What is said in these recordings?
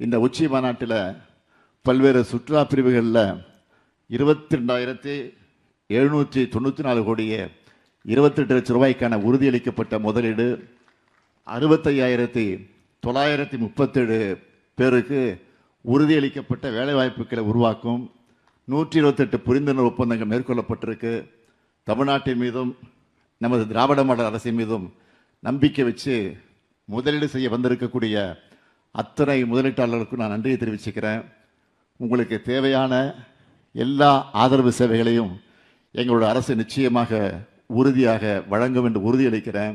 இந்த உச்சி மாநாட்டில் பல்வேறு சுற்றுலா பிரிவுகளில் இருபத்தி ரெண்டாயிரத்தி எழுநூற்றி தொண்ணூற்றி நாலு கோடியே இருபத்தெட்டு லட்சம் ரூபாய்க்கான உறுதியளிக்கப்பட்ட முதலீடு அறுபத்தையாயிரத்தி தொள்ளாயிரத்தி முப்பத்தேழு பேருக்கு உறுதியளிக்கப்பட்ட வேலைவாய்ப்புகளை உருவாக்கும் நூற்றி இருபத்தெட்டு புரிந்துணர்வு ஒப்பந்தங்கள் மேற்கொள்ளப்பட்டிருக்கு. தமிழ்நாட்டின் மீதும் நமது திராவிட மாடல் அரசின் மீதும் நம்பிக்கை வச்சு முதலீடு செய்ய வந்திருக்கக்கூடிய அத்தனை முதலீட்டாளர்களுக்கும் நான் நன்றியை தெரிவிச்சுக்கிறேன். உங்களுக்கு தேவையான எல்லா ஆதரவு சேவைகளையும் எங்களோட அரசு நிச்சயமாக உறுதியாக வழங்கும் என்று உறுதியளிக்கிறேன்.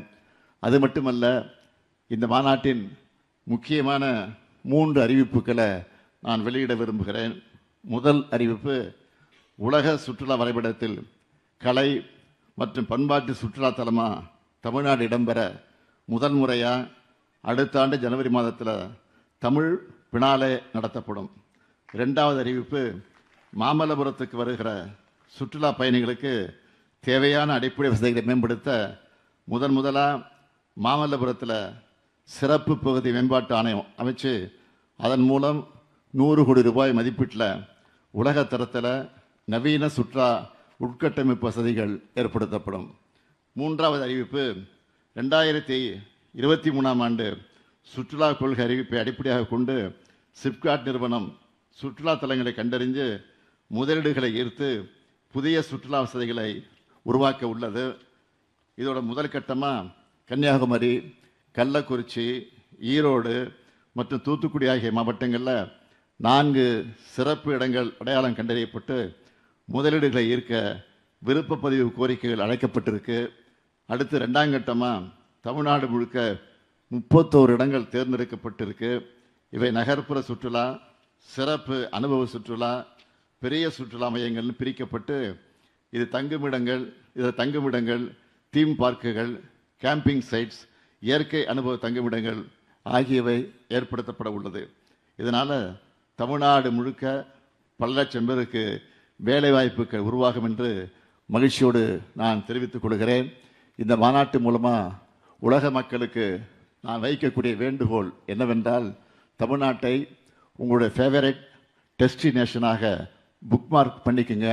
அது மட்டுமல்ல இந்த மாநாட்டின் முக்கியமான மூன்று அறிவிப்புகளை நான் வெளியிட விரும்புகிறேன். முதல் அறிவிப்பு உலக சுற்றுலா வரைபடத்தில் கலை மற்றும் பண்பாட்டு சுற்றுலா தலமாக தமிழ்நாடு இடம்பெற முதல் முறையாக அடுத்த ஆண்டு ஜனவரி மாதத்தில் தமிழ் பினாலே நடத்தப்படும். ரெண்டாவது அறிவிப்பு மாமல்லபுரத்துக்கு வருகிற சுற்றுலா பயணிகளுக்கு தேவையான அடிப்படை வசதிகளை மேம்படுத்த முதன் முதலாக மாமல்லபுரத்தில் சிறப்பு பகுதி மேம்பாட்டு ஆணையம் அமைச்சு அதன் மூலம் நூறு கோடி ரூபாய் மதிப்பீட்டில் உலக தரத்தில் நவீன சுற்றுலா உட்கட்டமைப்பு வசதிகள் ஏற்படுத்தப்படும். மூன்றாவது அறிவிப்பு ரெண்டாயிரத்தி இருபத்தி மூணாம் ஆண்டு சுற்றுலா கொள்கை அறிவிப்பை அடிப்படையாக கொண்டு சிப்காட் நிறுவனம் சுற்றுலா தலங்களை கண்டறிஞ்சு முதலீடுகளை ஈர்த்து புதிய சுற்றுலா வசதிகளை உருவாக்க உள்ளது. இதோட முதல் கட்டமாக கன்னியாகுமரி கள்ளக்குறிச்சி ஈரோடு மற்றும் தூத்துக்குடி ஆகிய மாவட்டங்களில் நான்கு சிறப்பு இடங்கள் அடையாளம் கண்டறியப்பட்டு முதலீடுகளை ஈர்க்க விருப்பப்பதிவு கோரிக்கைகள் அழைக்கப்பட்டிருக்கு. அடுத்து ரெண்டாம் கட்டமாக தமிழ்நாடு முழுக்க முப்பத்தோரு இடங்கள் தேர்ந்தெடுக்கப்பட்டிருக்கு. இவை நகர்ப்புற சுற்றுலா சிறப்பு அனுபவ சுற்றுலா பெரிய சுற்றுலா மையங்கள்னு பிரிக்கப்பட்டு இது தங்குமிடங்கள் இது தங்குமிடங்கள் தீம் பார்க்குகள் கேம்பிங் சைட்ஸ் இயற்கை அனுபவ தங்குமிடங்கள் ஆகியவை ஏற்படுத்தப்பட உள்ளது. இதனால் தமிழ்நாடு முழுக்க பல லட்சம் பேருக்கு வேலைவாய்ப்புகள் உருவாகும் என்று மகிழ்ச்சியோடு நான் தெரிவித்துக் கொள்கிறேன். இந்த மாநாட்டு மூலமாக உலக மக்களுக்கு நான் வைக்கக்கூடிய வேண்டுகோள் என்னவென்றால் தமிழ்நாட்டை உங்களுடைய ஃபேவரட் டெஸ்டினேஷனாக புக்மார்க் பண்ணிக்கோங்க.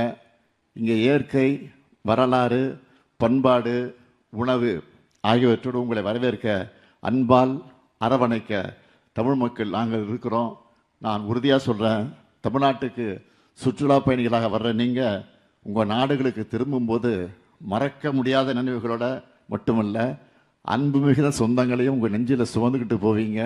இங்கே இயற்கை வரலாறு பண்பாடு உணவு ஆகியவற்றோடு உங்களை வரவேற்க அன்பால் அரவணைக்க தமிழ் மக்கள் நாங்கள் இருக்கிறோம். நான் உறுதியாக சொல்கிறேன் தமிழ்நாட்டுக்கு சுற்றுலா பயணிகளாக வர்ற நீங்கள் உங்கள் நாடுகளுக்கு திரும்பும்போது மறக்க முடியாத நினைவுகளோட மட்டுமல்ல அன்பு மிகுந்த சொந்தங்களையும் உங்கள் நெஞ்சில் சுமந்துக்கிட்டு போவீங்க.